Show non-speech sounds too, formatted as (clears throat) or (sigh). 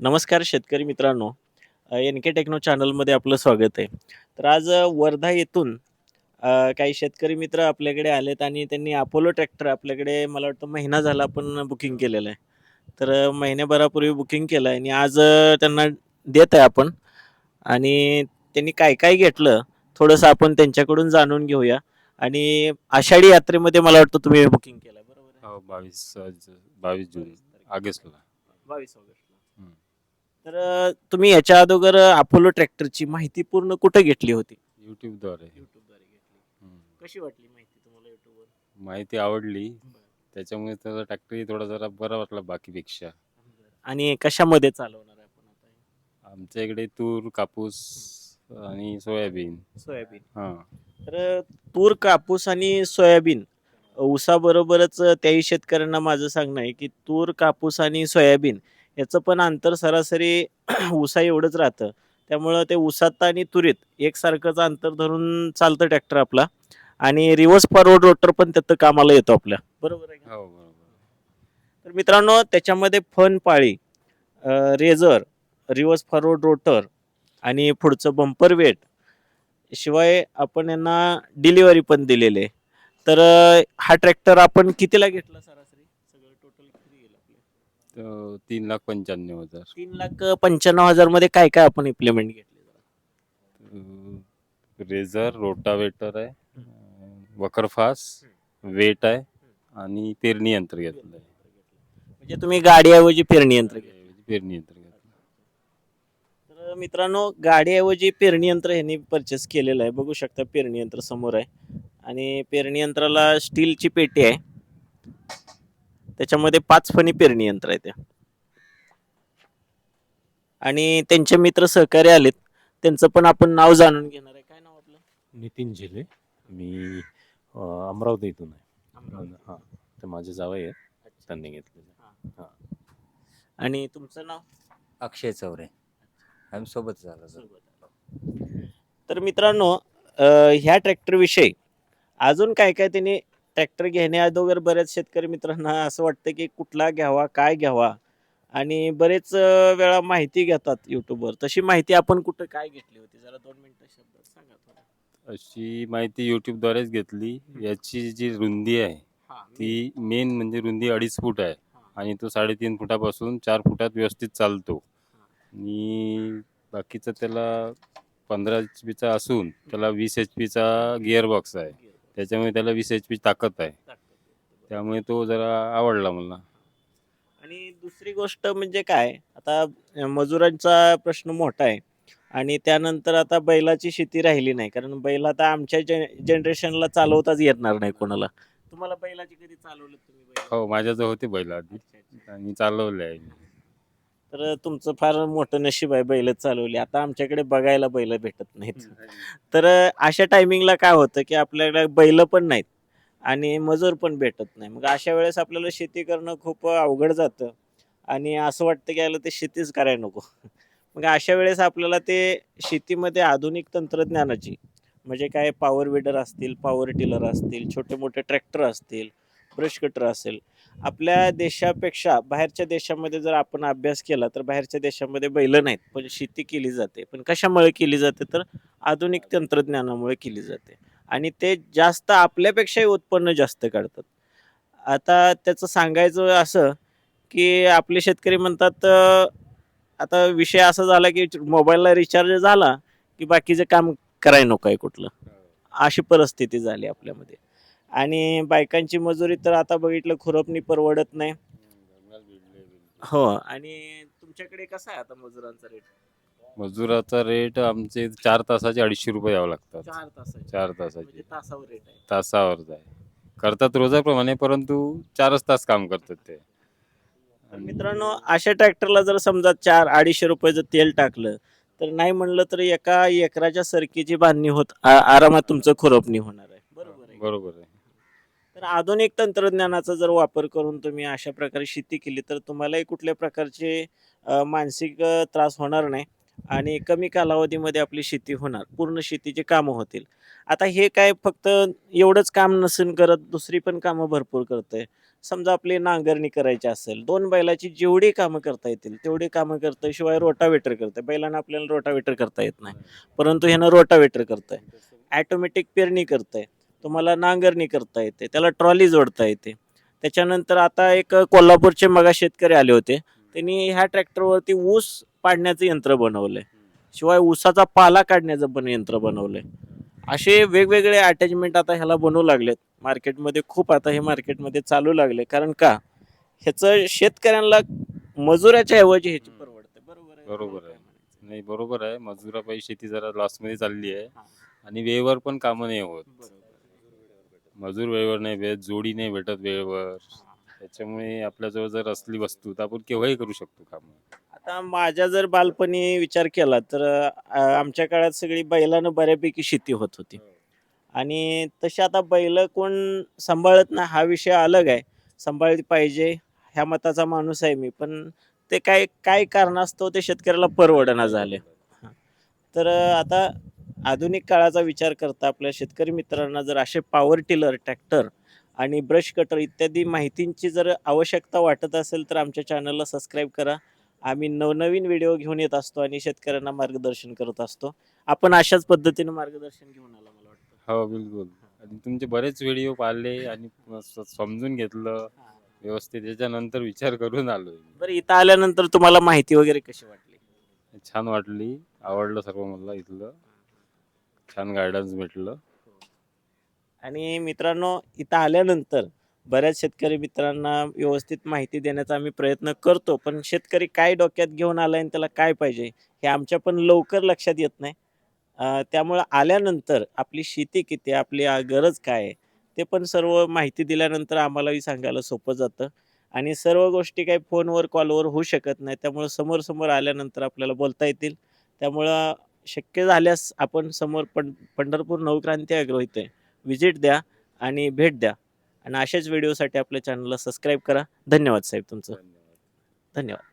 नमस्कार शेतकरी मित्रांनो. एन के टेक्नो चॅनलमध्ये आपलं स्वागत आहे. तर आज वर्धा येथून काही शेतकरी मित्र आपल्याकडे आलेत आणि त्यांनी अपोलो ट्रॅक्टर आपल्याकडे मला वाटतं महिना झाला आपण बुकिंग केलेलं आहे. तर महिन्याभरापूर्वी बुकिंग केलं आहे आणि आज त्यांना देत आहे आपण. आणि त्यांनी काय काय घेतलं थोडंसं आपण त्यांच्याकडून जाणून घेऊया. आणि आषाढी यात्रेमध्ये मला वाटतं तुम्ही बुकिंग केलं बरोबर आहे? हो बावीस बावीस जून ऑगस्टला. बावीस ऑगस्टला. तर तुम्ही याच्या अगोदर अपोलो ट्रॅक्टरची माहिती पूर्ण कुठे घेतली होती? युट्यूबद्वारे युट्यूबद्वारे घेतली. कशी वाटली माहिती तुम्हाला युट्यूबवर माहिती आवडली. त्याच्यामुळे त्याचा ट्रॅक्टरही थोडा जरा बरा वाटला बाकीपेक्षा. आणि कशामध्ये चालवणार आहे आपण आता आमच्या इकडे तूर कापूस आणि सोयाबीन. सोयाबीन. हा. तर तूर कापूस आणि सोयाबीन ऊसाबरोबरच त्याही शेतकऱ्यांना माझं सांगणं आहे की तूर कापूस आणि सोयाबीन याचं पण अंतर सरासरी (clears throat) ऊसा एवढंच राहतं. त्यामुळं ते ऊसात आणि तुरीत एकसारखंच अंतर धरून चालतं ट्रॅक्टर आपला. आणि रिव्हर्स फॉरवर्ड रोटर पण त्याचं कामाला येतो आपल्या. बरोबर आहे का? हो बरोबर. तर मित्रांनो त्याच्यामध्ये फन पाळी रेझर रिव्हर्स फॉरवर्ड रोटर आणि पुढचं बंपर वेट शिवाय आपण यांना डिलिव्हरी पण दिलेली. आहे तर अं, हा ट्रॅक्टर आपण कितीला घेतला सरासरी सगळं टोटल किती गेलं तीन लाख पंच्याण्णव हजार. तीन लाख पंच्याण्णव हजारमध्ये काय काय आपण इम्प्लिमेंट घेतले? रेझर रोटावेटर आहे अं, वखरफास वेट आहे आणि पेरणी यंत्र घेतलं आहे. म्हणजे तुम्ही गाडीऐवजी पेरणी यंत्र घेतलं. पेरणी यंत्र घेतलं. तर मित्रांनो गाडीऐवजी पेरणी यंत्र ह्यांनी परचेस केलेलं आहे. बघू शकता पेरणी यंत्र समोर आहे. आणि पेरणी यंत्राला स्टीलची पेटी आहे. त्याच्यामध्ये पाच फणी पेरणी यंत्र आहे त्या आणि त्यांचे मित्र सहकारी आलेत. त्यांचं पण आपण नाव जाणून घेणार आहे. काय नाव आपलं? नितीन झेले. मी अ, अमरावती इथून आहे. हां ते माझे जावई आहेत. त्यांनी घेतलेलं आणि तुमचं नाव? अक्षय चौरे. आम्ही सोबत झालो सर. तर मित्रांनो अ, ह्या ट्रॅक्टर विषयी अजून काय काय त्यांनी ट्रॅक्टर घेण्या अगोदर बऱ्याच शेतकरी मित्रांना असं वाटतं की कुठला घ्यावा काय घ्यावा? आणि बरेच वेळा माहिती घेतात युट्यूबवर तशी माहिती आपण कुठं काय घेतली होती? जरा दोन मिनिटं शब्दात सांगा थोडं. अशी माहिती युट्यूबद्वारेच घेतली. याची जी रुंदी आहे ती मेन म्हणजे रुंदी अडीच फूट आहे. आणि तो साडेतीन फुटापासून चार फुटात व्यवस्थित चालतो. आणि बाकीचं त्याला पंधरा एच पीचा असून त्याला वीस एच पीचा गिअर बॉक्स आहे त्याच्यामुळे त्याला वीस एच पी ताकद आहे. त्यामुळे तो जरा आवडला मला. आणि दुसरी गोष्ट म्हणजे काय? आता मजुरांचा प्रश्न मोठा आहे. आणि त्यानंतर आता बैलाची शेती राहिली नाही. कारण बैल आता आमच्या जनरेशनला चालवताच येणार नाही कोणाला. तुम्हाला बैलाची कधी चालवलं तुम्ही बैल? हो माझ्याजवळ होते बैल आधी. अच्छा, अच्छा. आणि चालवले आहे. तर तुमचं फार मोठं नशीब आहे बैल चालवली. आता आमच्याकडे बघायला बैल भेटत नाहीत. तर अशा टायमिंगला काय होतं की आपल्याकडे बैल पण नाहीत आणि मजूर पण भेटत नाही. मग अशा वेळेस आपल्याला शेती करणं खूप अवघड जातं आणि असं वाटतं की याला ते शेतीच करायला नको. मग अशा वेळेस आपल्याला ते शेतीमध्ये आधुनिक तंत्रज्ञानाची म्हणजे काय पॉवर विडर असतील पॉवर टिलर असतील छोटे मोठे ट्रॅक्टर असतील ब्रश कटर असेल. आपल्या देशापेक्षा बाहेरच्या देशामध्ये जर आपण अभ्यास केला तर बाहेरच्या देशामध्ये बैलं नाहीत पण शेती केली जाते. पण कशामुळे केली जाते? तर आधुनिक तंत्रज्ञानामुळे केली जाते. आणि ते जास्त आपल्यापेक्षाही उत्पन्न जास्त काढतात. आता त्याचं सांगायचं असं की आपले शेतकरी म्हणतात आता विषय असा झाला की मोबाईलला रिचार्ज झाला की बाकीचं काम करायला नको आहे कुठलं. अशी परिस्थिती झाली आपल्यामध्ये. आणि बायकांची मजुरी तर आता बघितलं खुरपणी परवडत नाही. हो आणि तुमच्याकडे कसा आहे आता मजुरांचा रेट मजुराचा रेट आमचे चार तासाचे अडीचशे रुपये यावं लागतात. चार तासाचे. चार म्हणजे तासाचे तासावर रेट आहे. तासावर आहे करतात रोजाप्रमाणे परंतु चारच तास काम करतात ते. तर मित्रांनो अशा ट्रॅक्टरला जर समजा चार अडीचशे रुपये जर तेल टाकलं तर नाही म्हणलं तर एका एकराच्या सरकीची बांधणी होत आ- आरामात तुमचं खुरपणी होणार आहे. बरोबर आहे. बरोबर आहे. तर आधुनिक तंत्रज्ञानाचा जर वापर करून तुम्ही अशा प्रकारे शेती केली तर तुम्हालाही कुठल्या प्रकारचे मानसिक त्रास होणार नाही आणि कमी कालावधीमध्ये आपली शेती होणार. पूर्ण शेतीची कामं होतील. आता हे काय फक्त एवढंच काम नसून करत दुसरी पण कामं भरपूर करतंय. समजा आपली नांगरणी करायची असेल दोन बैलाची जेवढी कामं करता येतील तेवढी कामं करतं शिवाय रोटावेटर करतं बैलांना आपल्याला रोटावेटर करता येत नाही. परंतु ह्यानं रोटावेटर करतंय. ॲटोमॅटिक पेरणी करतंय. तुम्हाला नांगरणी करता येते त्याला ट्रॉली जोडता येते. त्याच्यानंतर आता एक कोल्हापूरचे मगा शेतकरी आले होते. त्यांनी ह्या ट्रॅक्टरवरती ऊस पाडण्याचं यंत्र बनवलंय. शिवाय ऊसाचा पाला काढण्याचं पण यंत्र बनवलंय. असे वेगवेगळे अटॅचमेंट आता ह्याला बनवू लागलेत. मार्केटमध्ये खूप आता हे मार्केटमध्ये चालू लागले. कारण का? ह्याचं शेतकऱ्यांना मजुराच्या ऐवजी ह्याची परवडते. बरोबर आहे? बरोबर आहे. नाही बरोबर आहे. मजुरापायी शेती जरा लॉसमध्ये चालली आहे. आणि वेळेवर पण कामं नाही होत. मजूर वेळेवर नाही भेटत जोडी नाही भेटत वेळेवर. त्याच्यामुळे आपल्याजवळ जर असली वस्तू तर आपण केव्हाही करू शकतो कामं. आता माझ्या जर बालपणी विचार केला तर अ, आमच्या काळात सगळी बैलानं बऱ्यापैकी शेती होत होती. आणि तशी आता बैल कोण सांभाळत नाही हा विषय अलग आहे. सांभाळली पाहिजे ह्या मताचा माणूस आहे मी. पण ते काय काय कारणास्तव ते शेतकऱ्याला परवडना झाले. हा. तर आता आधुनिक काळाचा विचार करता आपल्या शेतकरी मित्रांना जर असे पॉवर टिलर ट्रॅक्टर आणि ब्रश कटर इत्यादी माहितींची जर आवश्यकता वाटत असेल तर आमच्या चॅनलला सबस्क्राईब करा. आम्ही नवनवीन व्हिडिओ घेऊन येत असतो आणि शेतकऱ्यांना मार्गदर्शन करत असतो. आपण अशाच पद्धतीने मार्गदर्शन घेऊन आला मला वाटतं. हो बिलकुल. आणि तुमचे बरेच व्हिडिओ पाहिले आणि समजून घेतलं. व्यवस्थित त्याच्यानंतर विचार करून आलोय बरं इथं आल्यानंतर तुम्हाला माहिती वगैरे कशी वाटली? छान वाटली. आवडलं सर्व मला इथलं. छान गायडन्स भेटलं. आणि मित्रांनो इथं आल्यानंतर बऱ्याच शेतकरी मित्रांना व्यवस्थित माहिती देण्याचा आम्ही प्रयत्न करतो पण शेतकरी काय डोक्यात घेऊन आलाय आणि त्याला काय पाहिजे हे आमच्या पण लवकर लक्षात येत नाही. त्यामुळं आल्यानंतर आपली शेती किती आपली गरज काय आहे ते पण सर्व माहिती दिल्यानंतर आम्हालाही सांगायला सोपं जातं. आणि सर्व गोष्टी काही फोनवर कॉलवर होऊ शकत नाही त्यामुळं समोर समोर आल्यानंतर आपल्याला बोलता येतील. त्यामुळं शक्य झाल्यास आपण समोर पं पंढरपूर नवक्रांती आग्रह इथे विजिट द्या आणि भेट द्या. आणि अशाच व्हिडिओसाठी आपल्या चॅनलला सबस्क्राईब करा. धन्यवाद साहेब तुमचं. धन्यवाद.